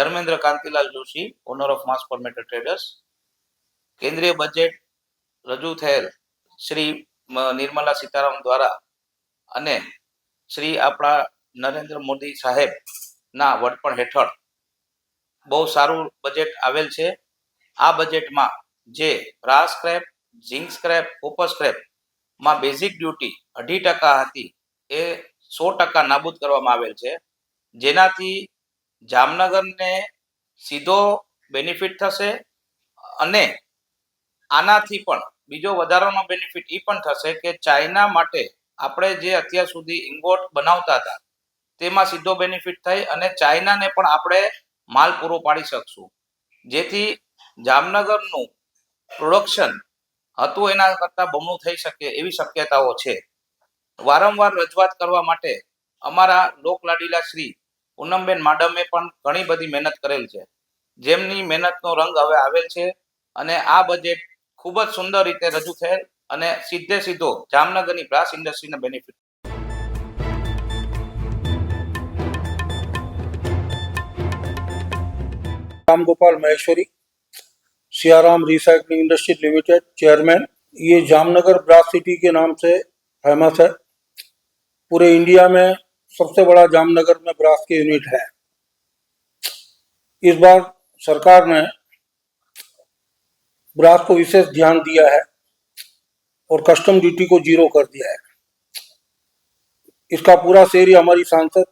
Dharmendra Kantilal Joshi owner of mass formatter traders કેન્દ્રીય budget રજૂ થયેલ શ્રી નિર્મલા સીતારામ દ્વારા અને શ્રી આપણા નરેન્દ્ર મોદી સાહેબ ના વડપણ હેઠળ બહુ સારું બજેટ આવેલ છે. આ બજેટમાં જે brass scrap zinc scrap copper સ્ક્રેપમાં basic duty અઢી ટકા હતી એ સો ટકા નાબૂદ કરવામાં આવેલ છે. જેનાથી જામનગરને સીધો બેનિફિટ થશે અને આનાથી પણ બીજો વધારાનો બેનિફિટ એ પણ થશે કે ચાઇના માટે આપણે જે અત્યાર સુધી ઇંગોટ બનાવતા હતા, તેમાં સીધો બેનિફિટ થઈ અને ચાઇનાને પણ આપણે માલ પૂરો પાડી શકશું. જેથી જામનગરનું પ્રોડક્શન હતું એના કરતાં બમણું થઈ શકે એવી શક્યતાઓ છે. વારંવાર રજૂઆત કરવા માટે અમારા લોકલાડીલા શ્રી પૂનમબેન માડમે પણ ઘણી બધી મહેનત કરેલ છે જેમની મહેનતનો રંગ હવે આવેલ છે અને આ બજેટ ખૂબ જ સુંદર રીતે રજૂ થયેલ અને સીધે સીધો જામનગરની brass ઇન્ડસ્ટ્રીને benefit Ram Gopal Maheshwari Siyaram recycling industry limited chairman ये जामनगर ब्रास सिटी के नाम से फेमस है पूरे इंडिया में सबसे बड़ा जामनगर में ब्रास की यूनिट है। इस बार सरकार ने ब्रास को विशेष ध्यान दिया है और कस्टम ड्यूटी को ज़ीरो कर दिया है। इसका पूरा श्रेय हमारी सांसद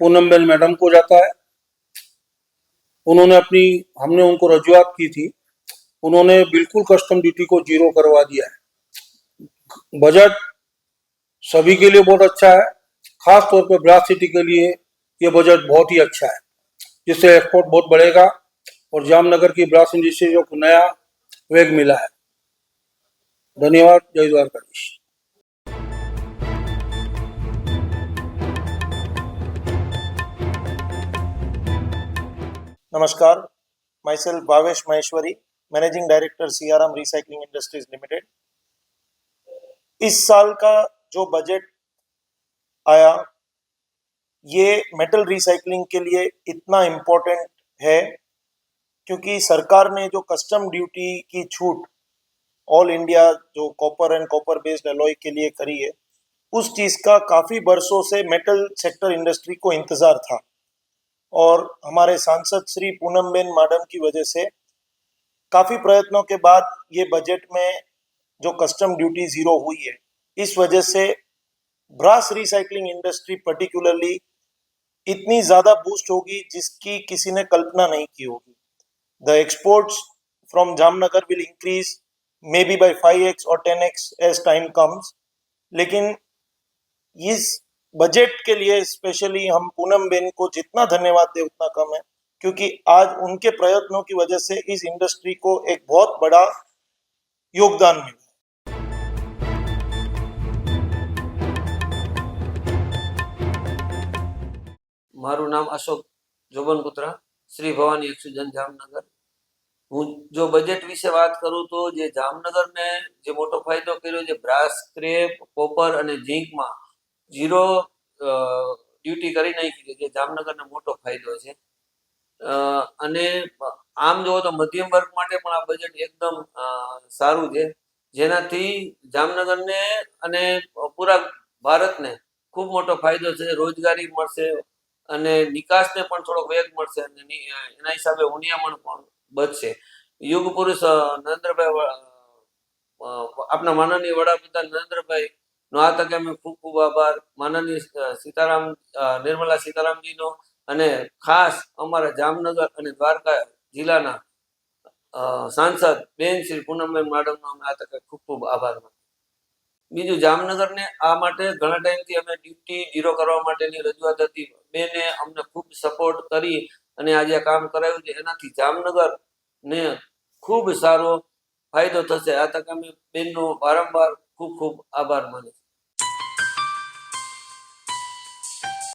पूनम बेल मैडम को जाता है। उन्होंने अपनी, हमने उनको रजुआत की थी। उन्होंने बिल्कुल कस्टम ड्यूटी को ज़ीरो करवा दिया है। बजट सभी के लिए बहुत अच्छा है। खास तौर पर ब्रास सिटी के लिए ये बजट बहुत ही अच्छा है, जिससे एक्सपोर्ट बहुत बढ़ेगा और जामनगर की ब्रास इंडस्ट्री को नया वेग मिला है। धन्यवाद, जय द्वारकाधीश। नमस्कार myself Bhavesh Maheshwari managing director CRM recycling industries limited इस साल का जो बजट आया। ये मेटल रिसाइकलिंग के लिए इतना इम्पोर्टेंट है क्योंकि सरकार ने जो कस्टम ड्यूटी की छूट ऑल इंडिया जो copper and copper based alloy के लिए करी है, उस चीज़ का काफ़ी बरसों से मेटल सेक्टर इंडस्ट्री को इंतज़ार था। और हमारे सांसद श्री पूनम बेन माडम की वजह से काफ़ी प्रयत्नों के बाद ये बजट में जो कस्टम ड्यूटी ज़ीरो हुई है, इस वजह से ब्रास रिसाइकलिंग इंडस्ट्री पर्टिकुलरली इतनी ज़्यादा बूस्ट होगी जिसकी किसी ने कल्पना नहीं की होगी। The exports from Jamnagar will increase maybe by five X और ten X as time comes लेकिन इस बजट के लिए स्पेशली हम पूनम बेन को जितना धन्यवाद दें उतना कम है, क्योंकि आज उनके प्रयत्नों की वजह से इस इंडस्ट्री को एक बहुत बड़ा योगदान मिला। મારું નામ અશોક જોબનપુત્રા શ્રી ભવાની એક્સિજન જામનગર. હું જો બજેટ વિશે વાત કરું તો જે જામનગરને જે મોટો ફાયદો કર્યો છે, બ્રાસ ક્રેપ, કોપર અને ઝીંકમાં ઝીરો ડ્યુટી કરી નાખી છે, જે જામનગરને મોટો ફાયદો છે. અને આમ જુઓ તો મધ્યમ વર્ગ માટે પણ આ બજેટ એકદમ સારું છે. જેનાથી જામનગરને અને પૂરા ભારતને ખૂબ મોટો ફાયદો છે, રોજગારી મળશે અને નિકાસને પણ થોડોક વેગ મળશે અને એના હિસાબે ઉનિયામણ પણ બચશે યુગ પુરુષ નરેન્દ્રભાઈ આપના માનનીય વડાપ્રધાન નરેન્દ્રભાઈ નો આ તકે અમે ખૂબ ખૂબ આભાર. માનનીય સીતારામ નિર્મલા સીતારામજીનો અને ખાસ અમારા જામનગર અને દ્વારકા જિલ્લાના સાંસદ બેન શ્રી પૂનમબેન મેડમનો અમે આ તકે ખૂબ ખૂબ આભાર માનું બીજું જામનગરને આ માટે ઘણા ટાઈમથી અમે ડ્યુટી ઝીરો કરવા માટેની રજૂઆત હતી. બેને અમને ખૂબ સપોર્ટ કરી અને આજે કામ કરાવ્યું છે. એનાથી જામનગર ને ખૂબ સારો ફાયદો થશે. આ તક અમે બેનનો વારંવાર ખૂબ ખૂબ આભાર માનું